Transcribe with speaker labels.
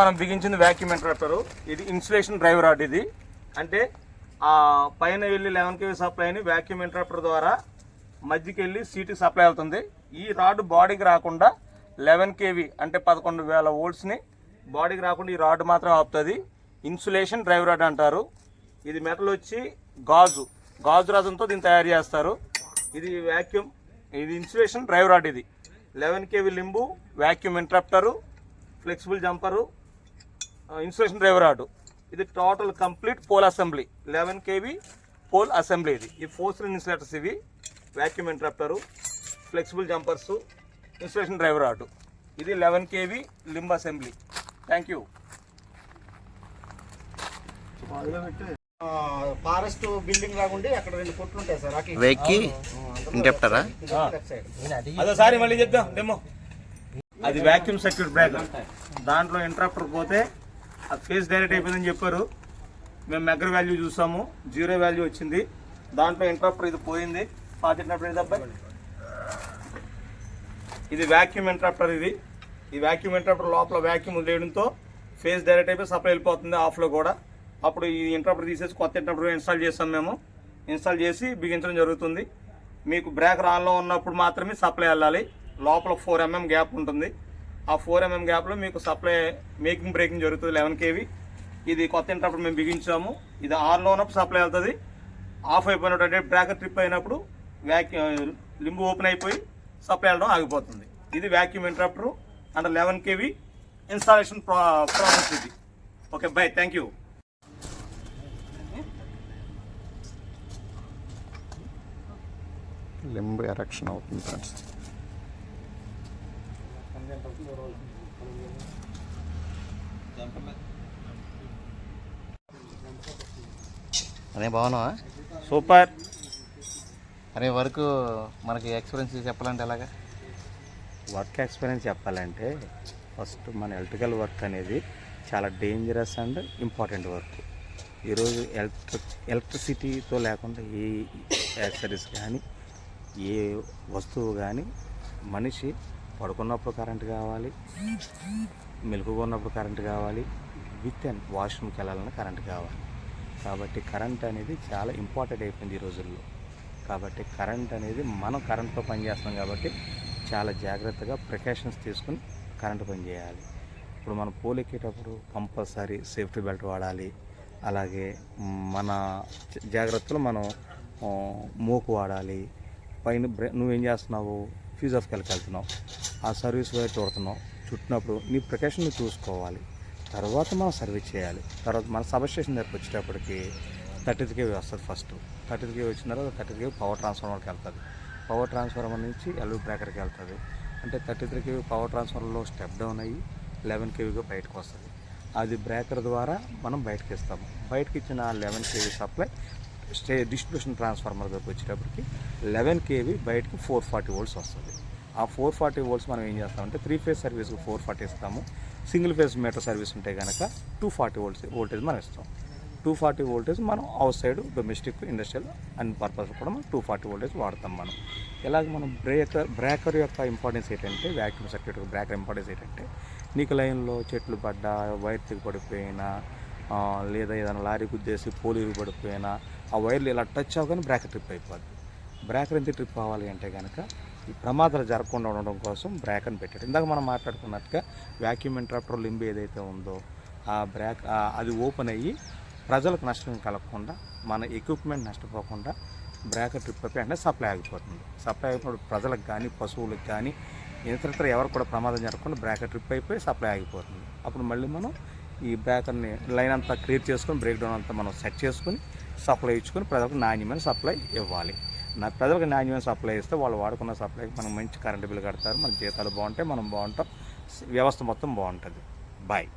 Speaker 1: మనం బిగించింది వ్యాక్యూమ్ ఇంటరప్టర్ ఇది insulation drive rod ఇది. అంటే ఆ పైన వెళ్ళి లెవెన్ కేవీ సప్లైని వ్యాక్యూమ్ ఇంటరప్టర్ ద్వారా మధ్యకి వెళ్ళి సీటుకి సప్లై అవుతుంది. ఈ రాడ్ బాడీకి రాకుండా లెవెన్ కేవీ అంటే పదకొండు వేల వోల్ట్స్ని బాడీకి రాకుండా ఈ రాడ్ మాత్రం ఆపుతుంది. ఇన్సులేషన్ డ్రైవ్ రాడ్ అంటారు. ఇది మెటల్ వచ్చి గాజు. గాజు రసంతో దీన్ని తయారు చేస్తారు. ఇది వ్యాక్యూమ్ ఇది ఇన్సులేషన్ డ్రైవ్ రాడ్ ఇది. Eleven KV limb vacuum interrupter flexible jumper insulation drive rod ఇది total complete pole assembly. Eleven KV pole assembly ఇది. ఈ ఫోర్ సిలిండర్ ఇన్సులేటర్స్ ఇవి. Vacuum interrupter flexible jumpers insulation drive rod ఇది eleven KV limb assembly. Thank you
Speaker 2: forest building లాగా ఉండి అక్కడ రెండు కొట్లు ఉంటాయి సార్
Speaker 3: వెక్కి ఇంటెప్టరా
Speaker 1: అదోసారి మళ్ళీ చెప్దాం. డెమో. అది వ్యాక్యూమ్ సర్క్యూట్ బ్రేకర్ దాంట్లో ఇంట్రాప్టర్ పోతే అది ఫేస్ డైరెక్ట్ అయిపోయిందని చెప్పారు. మేము మెగ్గర్ వాల్యూ చూసాము. జీరో వాల్యూ వచ్చింది. దాంట్లో ఇంట్రాప్టర్ ఇది పోయింది. పాతినప్పుడు ఇది అబ్బాయి ఇది వ్యాక్యూమ్ ఇంట్రాప్టర్ ఇది. ఈ వ్యాక్యూమ్ ఇంట్రాప్టర్ లోపల వ్యాక్యూమ్ వదిలేయడంతో ఫేస్ డైరెక్ట్ అయిపోయి సప్లై వెళ్ళిపోతుంది ఆఫ్లో కూడా. అప్పుడు ఈ ఇంట్రాప్టర్ తీసేసి కొత్త ఇంటరప్టర్ ఇన్స్టాల్ చేస్తాం మేము. ఇన్స్టాల్ చేసి బిగించడం జరుగుతుంది. మీకు బ్రేకర్ ఆన్లో ఉన్నప్పుడు మాత్రమే సప్లై వెళ్ళాలి. లోపల ఫోర్ ఎంఎం గ్యాప్ ఉంటుంది. ఆ ఫోర్ ఎంఎం గ్యాప్లో మీకు సప్లై మేకింగ్ బ్రేకింగ్ జరుగుతుంది లెవెన్ కేవీ. ఇది కొత్త ఇంటరప్టర్ మేము బిగించాము. ఇది ఆన్లో ఉన్నప్పుడు సప్లై వెళ్తుంది ఆఫ్ అయిపోయినప్పుడు బ్రాకెట్ ట్రిప్ అయినప్పుడు వ్యాక్యూ లింబు ఓపెన్ అయిపోయి సప్లై వెళ్ళడం ఆగిపోతుంది. ఇది vacuum interrupter and eleven KV installation process ఇది. Okay bye thank you.
Speaker 3: Limbu erection అవుతుంది ఫ్రెండ్స్. అనే బాగున్నావా?
Speaker 1: సూపర్.
Speaker 3: అనే వరకు మనకి ఎక్స్పీరియన్స్ చెప్పాలంటే ఎలాగా?
Speaker 4: వర్క్ ఎక్స్పీరియన్స్ చెప్పాలంటే ఫస్ట్ మన ఎలక్ట్రికల్ వర్క్ అనేది చాలా డేంజరస్ అండ్ ఇంపార్టెంట్ వర్క్ ఈరోజు ఎలక్ట్రిక్ ఎలక్ట్రిసిటీతో లేకుండా ఏ యాక్సరీస్ కానీ ఏ వస్తువు కానీ మనిషి పడుకున్నప్పుడు కరెంట్ కావాలి మెలుగుగా ఉన్నప్పుడు కరెంట్ కావాలి విత్ అండ్ వాష్రూమ్కి వెళ్ళాలన్నా కరెంట్ కావాలి. కాబట్టి కరెంట్ అనేది చాలా ఇంపార్టెంట్ అయిపోయింది ఈ రోజుల్లో. కాబట్టి కరెంట్ అనేది మనం కరెంట్తో పనిచేస్తాం కాబట్టి చాలా జాగ్రత్తగా ప్రికాషన్స్ తీసుకుని కరెంట్ పని చేయాలి. ఇప్పుడు మనం పోలెక్కేటప్పుడు కంపల్సరీ సేఫ్టీ బెల్ట్ వాడాలి. అలాగే మన జాగ్రత్తలు మనం మూకు వాడాలి. పైన బ్రే నువ్వేం చేస్తున్నావు? ఫ్యూజ్ ఆఫ్కి వెళ్తున్నావు. ఆ సర్వీస్ వైర్ చూడుతున్నావు. చుట్టినప్పుడు నీ ప్రికాషన్ చూసుకోవాలి. తర్వాత మనం సర్వీస్ చేయాలి. తర్వాత మన సబ్ దగ్గరకు వచ్చేటప్పటికి థర్టీ త్రీ కేవీ వస్తుంది ఫస్ట్ థర్టీ త్రీ వచ్చిన తర్వాత థర్టీ త్రీ పవర్ ట్రాన్స్ఫార్మర్కి వెళ్తుంది. పవర్ ట్రాన్స్ఫార్మర్ నుంచి ఎల్వి బ్రేకర్కి వెళ్తుంది. అంటే థర్టీ త్రీ కేవీ పవర్ ట్రాన్స్ఫార్మర్లో స్టెప్ డౌన్ అయ్యి లెవెన్ కేవీగా బయటకు వస్తుంది. అది బ్రేకర్ ద్వారా మనం బయటకు ఇస్తాము. బయటకు ఇచ్చిన eleven KV supply stay distribution transformer దగ్గరకు వచ్చేటప్పటికి లెవెన్ కేవీ బయటకు ఫోర్ ఫార్టీ వోల్ట్స్ వస్తుంది. ఆ ఫోర్ ఫార్టీ వోల్ట్స్ మనం ఏం చేస్తామంటే త్రీ ఫేజ్ సర్వీస్కి ఫోర్ ఫార్టీ ఇస్తాము. సింగిల్ ఫేజ్ మీటర్ సర్వీస్ ఉంటే కనుక టూ ఫార్టీ వోల్ట్స్ వోల్టేజ్ మనం ఇస్తాం. టూ ఫార్టీ వోల్టేజ్ మనం అవుట్ సైడ్ డొమెస్టిక్ ఇండస్ట్రియల్ అన్ని పర్పస్ కూడా మనం టూ ఫార్టీ వోల్టేజ్ వాడతాం మనం. ఇలాగ మనం బ్రేకర్ బ్రేకర్ యొక్క ఇంపార్టెన్స్ ఏంటంటే వ్యాక్యూమ్ సర్క్యూట్ బ్రేకర్ ఇంపార్టెన్స్ ఏంటంటే నీకు లైన్లో చెట్లు పడ్డా వైర్ తెగి పడిపోయినా లేదా ఏదైనా లారీ గుద్దేసి పోలు పడిపోయినా ఆ వైర్లు ఇలా టచ్ అవ్వగానే బ్రేకర్ ట్రిప్ అయిపోద్ది. బ్రేకర్ ఎంత ట్రిప్ అవ్వాలి అంటే కనుక ఈ ప్రమాదాలు జరగకుండా ఉండడం కోసం బ్రేకర్ని పెట్టాడు ఇందాక మనం మాట్లాడుకున్నట్టుగా వ్యాక్యూమ్ ఇంట్రాప్టర్ లింబ్ ఏదైతే ఉందో ఆ బ్రేక్ అది ఓపెన్ అయ్యి ప్రజలకు నష్టం కలగకుండా మన ఎక్విప్మెంట్ నష్టపోకుండా బ్రేకర్ ట్రిప్ అయిపోయి అంటే సప్లై ఆగిపోతుంది. సప్లై అయిపోయినప్పుడు ప్రజలకు కానీ పశువులకు కానీ ఇతరత్ర ఎవరు కూడా ప్రమాదం జరగకుండా బ్రేకర్ ట్రిప్ అయిపోయి సప్లై ఆగిపోతుంది. అప్పుడు మళ్ళీ మనం ఈ బ్రేకర్ని లైన్ అంతా క్లియర్ చేసుకొని బ్రేక్ డౌన్ అంతా మనం సెట్ చేసుకొని సప్లై ఇచ్చుకొని ప్రజలకు నాణ్యమైన సప్లై ఇవ్వాలి. నా ప్రజలకు నాణ్యమైన సప్లై ఇస్తే వాళ్ళు వాడుకున్న సప్లైకి మనం మంచి కరెంటు బిల్లు కడతారు మన జీతాలు బాగుంటాయి మనం బాగుంటాం వ్యవస్థ మొత్తం బాగుంటుంది. బాయ్.